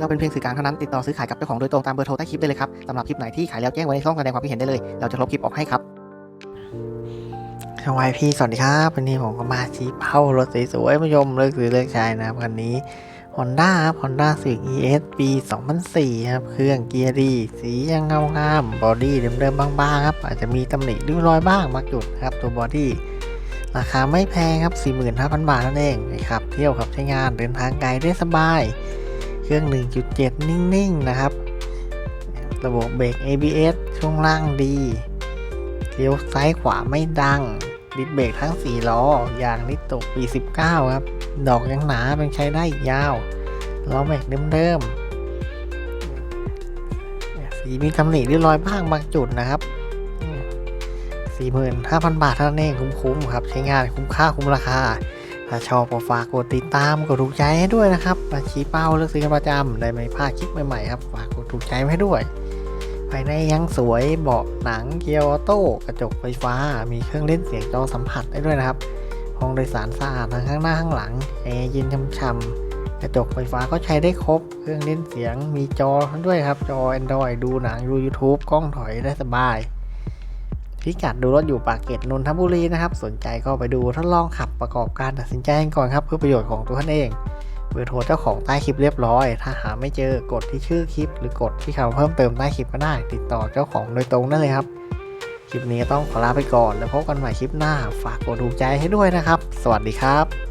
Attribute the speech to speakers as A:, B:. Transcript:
A: เราเป็นเพียงสื่อกลางเท่านั้นติดต่อซื้อขายกับเจ้าของโดยตรงตามเบอร์โทรใต้คลิปได้เลยครับสำหรับคลิปไหนที่ขายแล้วแจ้งไว้ในช่องแสดงความคิดเห็นได้เลย เราจะลบคลิปออกให้ครับสวัสดีพี่สวัสดีครับวันนี้ผมก็มาชี้เป้ารถสวยๆผู้ชมเลือกซื้อเลือกใช้นะครับคันนี้ Honda ครับ Honda Civic ES ปี 2004 ครับ เครื่องเกียร์ดี สียังเงางามบอดี้เดิมๆบางๆครับ อาจจะมีตำหนิริ้วรอยบ้างบางจุดครับ ตัวบอดี้ราคาไม่แพงครับ 45,000 บาทนั่นเองครับ เที่ยวขับใช้งานเดินทางไกลได้สบาย รื่อง 1.7 นิ่ง ๆ นะครับ ระบบเบรก ABS ช่วงล่างดีเลี้ยวซ้ายขวาไม่ดังดิสเบรกทั้ง 4 ล้อยางนิตโตปี19 ครับ ดอกยังหนาเป็นใช้ได้อีกยาว ล้อแม็กเดิมๆ สีมีตำหนิริ้วรอยบ้างบางจุดนะครับ 45,000 บาทเท่านั้นเองคุ้มๆครับ ใช้งานคุ้มค่าคุ้มราคา ถ้าชอบก็ฝากกดติดตามกดถูกใจให้ด้วยนะครับมาชี้เป้าเลือกซื้อกันประจำได้ไม่พลาดคลิปใหม่ๆครับฝากกดถูกใจให้ด้วยภายในยังสวยเบาะหนังเกียร์ออโต้กระจกไฟฟ้า มีเครื่องเล่นเสียงจอสัมผัสได้ด้วยนะครับห้องโดยสารสะอาดทั้งข้างหน้าข้างหลังแอร์เย็นช่ำๆกระจกไฟฟ้าก็ใช้ได้ครบ เครื่องเล่นเสียงมีจอด้วยครับจอ Android ดูหนังดู YouTube กล้องถอยได้สบาย พิกัดดูรถอยู่ปากเกร็ดนนทบุรีนะครับ สนใจก็ไปดูทดลองขับประกอบการตัดสินใจกันก่อนครับ เพื่อประโยชน์ของตัวท่านเองเบอร์โทรเจ้าของใต้คลิปเรียบร้อย ถ้าหาไม่เจอกดที่ชื่อคลิป หรือกดที่คำเพิ่มเติมใต้คลิปก็ได้ ติดต่อเจ้าของโดยตรงได้เลยครับ คลิปนี้ต้องขอลาไปก่อนแล้วพบกันใหม่คลิปหน้า ฝากกดถูกใจให้ด้วยนะครับ สวัสดีครับ